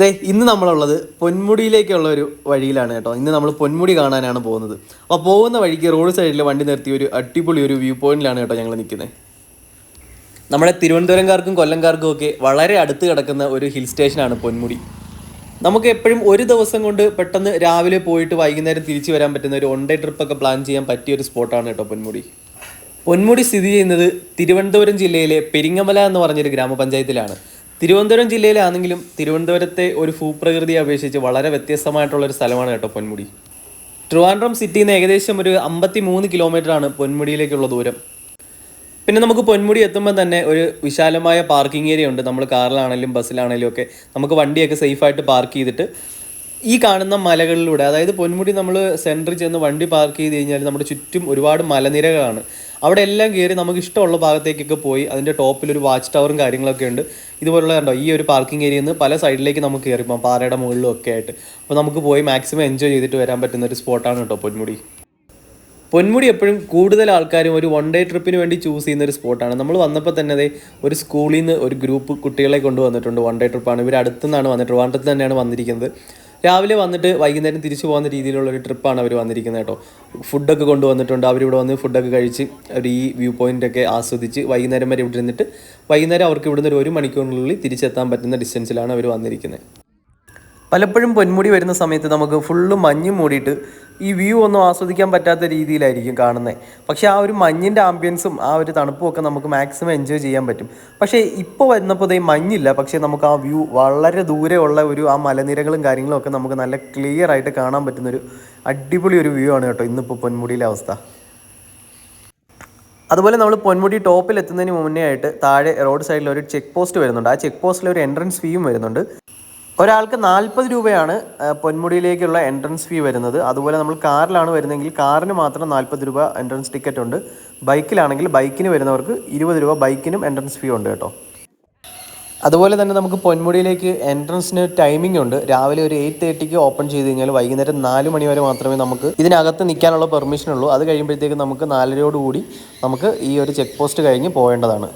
ദേ ഇന്ന് നമ്മളുള്ളത് പൊന്മുടിയിലേക്കുള്ള ഒരു വഴിയിലാണ് കേട്ടോ. ഇന്ന് നമ്മൾ പൊന്മുടി കാണാനാണ് പോകുന്നത്. അപ്പോൾ പോകുന്ന വഴിക്ക് റോഡ് സൈഡിൽ വണ്ടി നിർത്തി ഒരു അടിപൊളി ഒരു വ്യൂ പോയിന്റിലാണ് കേട്ടോ ഞങ്ങൾ നിൽക്കുന്നത് നമ്മുടെ തിരുവനന്തപുരംകാർക്കും കൊല്ലംകാർക്കും ഒക്കെ വളരെ അടുത്ത് കിടക്കുന്ന ഒരു ഹിൽ സ്റ്റേഷനാണ് പൊന്മുടി. നമുക്ക് എപ്പോഴും ഒരു ദിവസം കൊണ്ട് പെട്ടെന്ന് രാവിലെ പോയിട്ട് വൈകുന്നേരം തിരിച്ചു വരാൻ പറ്റുന്ന ഒരു വൺ ഡേ ട്രിപ്പൊക്കെ പ്ലാൻ ചെയ്യാൻ പറ്റിയ ഒരു സ്പോട്ടാണ് കേട്ടോ പൊന്മുടി. പൊന്മുടി സ്ഥിതി ചെയ്യുന്നത് തിരുവനന്തപുരം ജില്ലയിലെ പെരിങ്ങമല എന്ന് പറഞ്ഞൊരു ഗ്രാമപഞ്ചായത്തിലാണ്. തിരുവനന്തപുരം ജില്ലയിലാണെങ്കിലും തിരുവനന്തപുരത്തെ ഒരു ഭൂപ്രകൃതിയെ അപേക്ഷിച്ച് വളരെ വ്യത്യസ്തമായിട്ടുള്ള ഒരു സ്ഥലമാണ് കേട്ടോ പൊന്മുടി. ട്രിവാൻഡ്രം സിറ്റിയിൽ നിന്ന് ഏകദേശം ഒരു അമ്പത്തി മൂന്ന് കിലോമീറ്ററാണ് പൊന്മുടിയിലേക്കുള്ള ദൂരം. പിന്നെ നമുക്ക് പൊന്മുടി എത്തുമ്പോൾ തന്നെ ഒരു വിശാലമായ പാർക്കിംഗ് ഏരിയ ഉണ്ട്. നമ്മൾ കാറിലാണെങ്കിലും ബസ്സിലാണെങ്കിലും ഒക്കെ നമുക്ക് വണ്ടിയൊക്കെ സേഫായിട്ട് പാർക്ക് ചെയ്തിട്ട് ഈ കാണുന്ന മലകളിലൂടെ അതായത് പൊന്മുടി നമ്മൾ സെന്ററിൽ ചെന്ന് വണ്ടി പാർക്ക് ചെയ്ത് കഴിഞ്ഞാൽ നമ്മുടെ ചുറ്റും ഒരുപാട് മലനിരകളാണ്. അവിടെ എല്ലാം കയറി നമുക്ക് ഇഷ്ടമുള്ള ഭാഗത്തേക്കൊക്കെ പോയി അതിന്റെ ടോപ്പിൽ ഒരു വാച്ച് ടവറും കാര്യങ്ങളൊക്കെ ഉണ്ട്. ഇതുപോലുള്ള കണ്ടോ ഈ ഒരു പാർക്കിംഗ് ഏരിയയിൽ നിന്ന് പല സൈഡിലേക്ക് നമുക്ക് കയറി പോകാം പാറയുടെ മുകളിലും ഒക്കെ ആയിട്ട്. അപ്പോൾ നമുക്ക് പോയി മാക്സിമം എൻജോയ് ചെയ്തിട്ട് വരാൻ പറ്റുന്ന ഒരു സ്പോട്ടാണ് കേട്ടോ പൊന്മുടി. പൊന്മുടി എപ്പോഴും കൂടുതൽ ആൾക്കാരും ഒരു വൺ ഡേ ട്രിപ്പിന് വേണ്ടി ചൂസ് ചെയ്യുന്ന ഒരു സ്പോട്ടാണ് നമ്മൾ വന്നപ്പോൾ തന്നെ ഒരു സ്കൂളിൽ നിന്ന് ഒരു ഗ്രൂപ്പ് കുട്ടികളെ കൊണ്ടുവന്നിട്ടുണ്ട് വൺ ഡേ ട്രിപ്പാണ് ഇവർ അടുത്തു നിന്നാണ് വന്നിട്ട് ട്രിവാൻഡ്രത്ത് തന്നെയാണ് വന്നിരിക്കുന്നത്. രാവിലെ വന്നിട്ട് വൈകുന്നേരം തിരിച്ചു പോകുന്ന രീതിയിലുള്ള ഒരു ട്രിപ്പാണ് അവർ വന്നിരിക്കുന്നത് കേട്ടോ. ഫുഡൊക്കെ കൊണ്ടുവന്നിട്ടുണ്ട്. അവരിവിടെ വന്ന് ഫുഡൊക്കെ കഴിച്ച് അവർ ഈ വ്യൂ പോയിന്റൊക്കെ ആസ്വദിച്ച് വൈകുന്നേരം വരെ ഇവിടെ ഇരുന്നിട്ട് വൈകുന്നേരം അവർക്ക് ഇവിടുന്ന് ഒരു മണിക്കൂറിനുള്ളിൽ തിരിച്ചെത്താൻ പറ്റുന്ന ഡിസ്റ്റൻസിലാണ് അവർ വന്നിരിക്കുന്നത്. പലപ്പോഴും പൊന്മുടി വരുന്ന സമയത്ത് നമുക്ക് ഫുള്ള് മഞ്ഞ് മൂടിയിട്ട് ഈ വ്യൂ ഒന്നും ആസ്വദിക്കാൻ പറ്റാത്ത രീതിയിലായിരിക്കും കാണുന്നത് പക്ഷേ ആ ഒരു മഞ്ഞിന്റെ ആംബിയൻസും ആ ഒരു തണുപ്പും ഒക്കെ നമുക്ക് മാക്സിമം എൻജോയ് ചെയ്യാൻ പറ്റും. പക്ഷേ ഇപ്പോൾ വരുന്നപ്പോൾ ദേ മഞ്ഞില്ല. പക്ഷേ നമുക്ക് ആ വ്യൂ വളരെ ദൂരെയുള്ള ഒരു ആ മലനിരകളും കാര്യങ്ങളും ഒക്കെ നമുക്ക് നല്ല ക്ലിയർ ആയിട്ട് കാണാൻ പറ്റുന്നൊരു അടിപൊളി ഒരു വ്യൂ ആണ് കേട്ടോ ഇന്നിപ്പോൾ പൊന്മുടിയിലെ അവസ്ഥ. അതുപോലെ നമ്മൾ പൊന്മുടി ടോപ്പിൽ എത്തുന്നതിന് മുന്നേ ആയിട്ട് താഴെ റോഡ് സൈഡിൽ ഒരു ചെക്ക് പോസ്റ്റ് വരുന്നുണ്ട്. ആ ചെക്ക് പോസ്റ്റിൽ ഒരു എൻട്രൻസ് ഫീയും വരുന്നുണ്ട്. ഒരാൾക്ക് നാൽപ്പത് രൂപയാണ് പൊന്മുടിയിലേക്കുള്ള എൻട്രൻസ് ഫീ വരുന്നത്. അതുപോലെ നമ്മൾ കാറിലാണ് വരുന്നതെങ്കിൽ കാറിന് മാത്രം നാൽപ്പത് രൂപ എൻട്രൻസ് ടിക്കറ്റ് ഉണ്ട്. ബൈക്കിലാണെങ്കിൽ ബൈക്കിന് വരുന്നവർക്ക് ഇരുപത് രൂപ ബൈക്കിനും എൻട്രൻസ് ഫീ ഉണ്ട് കേട്ടോ. അതുപോലെ തന്നെ നമുക്ക് പൊന്മുടിയിലേക്ക് എൻട്രൻസിന് ടൈമിംഗ് ഉണ്ട്. രാവിലെ ഒരു എയ്റ്റ് തേർട്ടിക്ക് ഓപ്പൺ ചെയ്ത് കഴിഞ്ഞാൽ വൈകുന്നേരം നാല് മണി വരെ മാത്രമേ നമുക്ക് ഇതിനകത്ത് നിൽക്കാനുള്ള പെർമിഷൻ ഉള്ളൂ. അത് കഴിയുമ്പോഴത്തേക്ക് നമുക്ക് നാലരയോടുകൂടി നമുക്ക് ഈ ഒരു ചെക്ക് പോസ്റ്റ് കഴിഞ്ഞ് പോകേണ്ടതാണ്.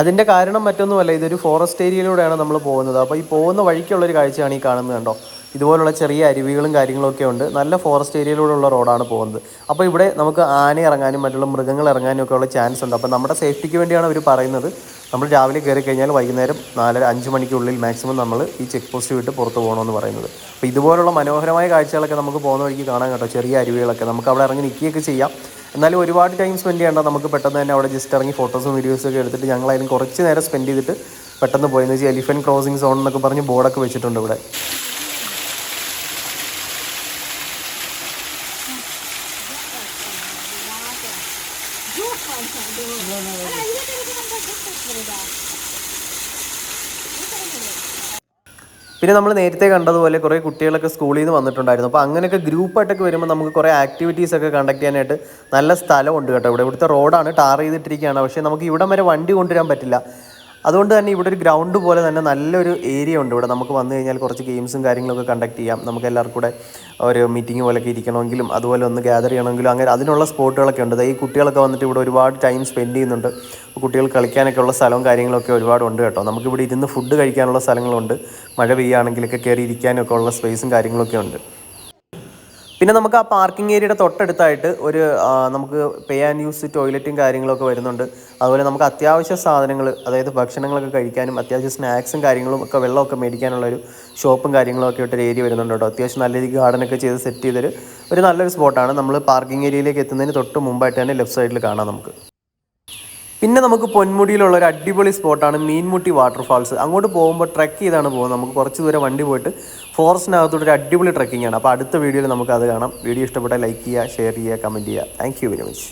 അതിന്റെ കാരണം മറ്റൊന്നുമല്ല ഇതൊരു ഫോറസ്റ്റ് ഏരിയയിലൂടെയാണ് നമ്മൾ പോകുന്നത്. അപ്പോൾ ഈ പോകുന്ന വഴിക്കുള്ളൊരു കാഴ്ചയാണ് ഈ കാണുന്നത് കണ്ടോ? ഇതുപോലുള്ള ചെറിയ അരുവികളും കാര്യങ്ങളൊക്കെ ഉണ്ട്. നല്ല ഫോറസ്റ്റ് ഏരിയയിലൂടെയുള്ള റോഡാണ് പോകുന്നത്. അപ്പോൾ ഇവിടെ നമുക്ക് ആന ഇറങ്ങാനും മറ്റുള്ള മൃഗങ്ങൾ ഇറങ്ങാനും ഒക്കെ ഉള്ള ചാൻസ് ഉണ്ട്. അപ്പോൾ നമ്മുടെ സേഫ്റ്റിക്ക് വേണ്ടിയാണ് അവർ പറയുന്നത്. നമ്മൾ രാവിലെ കയറി കഴിഞ്ഞാൽ വൈകുന്നേരം നാലര അഞ്ച് മണിക്കുള്ളിൽ മാക്സിമം നമ്മൾ ഈ ചെക്ക് പോസ്റ്റ് വിട്ട് പുറത്ത് പോകണമെന്ന് പറയുന്നത്. അപ്പോൾ ഇതുപോലുള്ള മനോഹരമായ കാഴ്ചകളൊക്കെ നമുക്ക് പോകുന്ന വഴിക്ക് കാണാൻ കേട്ടോ ചെറിയ അരുവികളൊക്കെ. നമുക്ക് അവിടെ ഇറങ്ങി നിൽക്കുകയൊക്കെ ചെയ്യാം. എന്നാലും ഒരുപാട് ടൈം സ്പെൻഡ് ചെയ്യേണ്ട നമുക്ക് പെട്ടെന്ന് തന്നെ അവിടെ ജസ്റ്റ് ഇറങ്ങി ഫോട്ടോസും വീഡിയോസും ഒക്കെ എടുത്തിട്ട് ഞങ്ങളായാലും കുറച്ച് നേരം സ്പെൻഡ് ചെയ്തിട്ട് പെട്ടെന്ന് പോയെന്ന് വെച്ചാൽ എലിഫന്റ് ക്രോസിംഗ് സോൺ എന്നൊക്കെ പറഞ്ഞ് ബോർഡൊക്കെ വെച്ചിട്ടുണ്ട് ഇവിടെ പിന്നെ നമ്മൾ നേരത്തെ കണ്ടതുപോലെ കുറേ കുട്ടികളൊക്കെ സ്കൂളിൽ നിന്ന് വന്നിട്ടുണ്ടായിരുന്നു. അപ്പോൾ അങ്ങനെയൊക്കെ ഗ്രൂപ്പായിട്ടൊക്കെ വരുമ്പോൾ നമുക്ക് കുറേ ആക്ടിവിറ്റീസ് ഒക്കെ കണ്ടക്ട് ചെയ്യാനായിട്ട് നല്ല സ്ഥലമുണ്ട് കേട്ടോ. ഇവിടെ ഇവിടുത്തെ റോഡാണ് ടാർ ചെയ്തിട്ടിരിക്കുകയാണ്. പക്ഷേ നമുക്ക് ഇവിടം വരെ വണ്ടി കൊണ്ടുവരാൻ പറ്റില്ല. അതുകൊണ്ട് തന്നെ ഇവിടെ ഒരു ഗ്രൗണ്ട് പോലെ തന്നെ നല്ലൊരു ഏരിയ ഉണ്ട് ഇവിടെ. നമുക്ക് വന്നു കഴിഞ്ഞാൽ കുറച്ച് ഗെയിംസും കാര്യങ്ങളൊക്കെ കണ്ടക്ട് ചെയ്യാം. നമുക്ക് എല്ലാവർക്കും കൂടെ ഒരു മീറ്റിംഗ് പോലെയൊക്കെ ഇരിക്കണമെങ്കിലും അതുപോലെ ഒന്ന് ഗ്യാദർ ചെയ്യണമെങ്കിലും അങ്ങനെ അതിനുള്ള സ്പോട്ടുകളൊക്കെ ഉണ്ട്. ഈ കുട്ടികളൊക്കെ വന്നിട്ട് ഇവിടെ ഒരുപാട് ടൈം സ്പെൻഡ് ചെയ്യുന്നുണ്ട്. കുട്ടികൾ കളിക്കാനൊക്കെ ഉള്ള സ്ഥലവും കാര്യങ്ങളൊക്കെ ഒരുപാട് ഉണ്ട് കേട്ടോ. നമുക്കിവിടെ ഇരുന്ന് ഫുഡ് കഴിക്കാനുള്ള സ്ഥലങ്ങളുണ്ട്. മഴ പെയ്യുകയാണെങ്കിലൊക്കെ കയറി ഇരിക്കാനൊക്കെ ഉള്ള സ്പേസും കാര്യങ്ങളൊക്കെ ഉണ്ട്. പിന്നെ നമുക്ക് ആ പാർക്കിംഗ് ഏരിയയുടെ തൊട്ടടുത്തായിട്ട് ഒരു നമുക്ക് പേ ആൻഡ് യൂസ് ടോയ്ലറ്റും കാര്യങ്ങളൊക്കെ വരുന്നുണ്ട്. അതുപോലെ നമുക്ക് അത്യാവശ്യ സാധനങ്ങൾ അതായത് ഭക്ഷണങ്ങളൊക്കെ കഴിക്കാനും അത്യാവശ്യം സ്നാക്സും കാര്യങ്ങളും ഒക്കെ വെള്ളമൊക്കെ മേടിക്കാനുള്ള ഒരു ഷോപ്പും കാര്യങ്ങളും ഒക്കെ ഇട്ടൊരു ഏരിയ വരുന്നുണ്ട് കേട്ടോ. അത്യാവശ്യം നല്ല രീതിയിൽ ഗാർഡനൊക്കെ ചെയ്ത് സെറ്റ് ചെയ്തൊരു ഒരു നല്ലൊരു സ്പോട്ടാണ് നമ്മൾ പാർക്കിംഗ് ഏരിയയിലേക്ക് എത്തുന്നതിന് തൊട്ട് മുമ്പായിട്ട് തന്നെ ലെഫ്റ്റ് സൈഡിൽ കാണാം നമുക്ക്. പിന്നെ നമുക്ക് പൊന്മുടിയിലുള്ള ഒരു അടിപൊളി സ്പോട്ടാണ് മീൻമുട്ടി വാട്ടർഫാൾസ്. അങ്ങോട്ട് പോകുമ്പോൾ ട്രക്ക് ചെയ്താണ് പോകുന്നത്. നമുക്ക് കുറച്ച് ദൂരം വണ്ടി പോയിട്ട് ഫോറസ്റ്റിനകത്തോട്ട് ഒരു അടിപൊളി ട്രക്കിംഗ് ആണ്. അപ്പോൾ അടുത്ത വീഡിയോയിൽ നമുക്ക് അത് കാണാം. വീഡിയോ ഇഷ്ടപ്പെട്ടാൽ ലൈക്ക് ചെയ്യുക ഷെയർ ചെയ്യുക കമന്റ് ചെയ്യുക. Thank you very much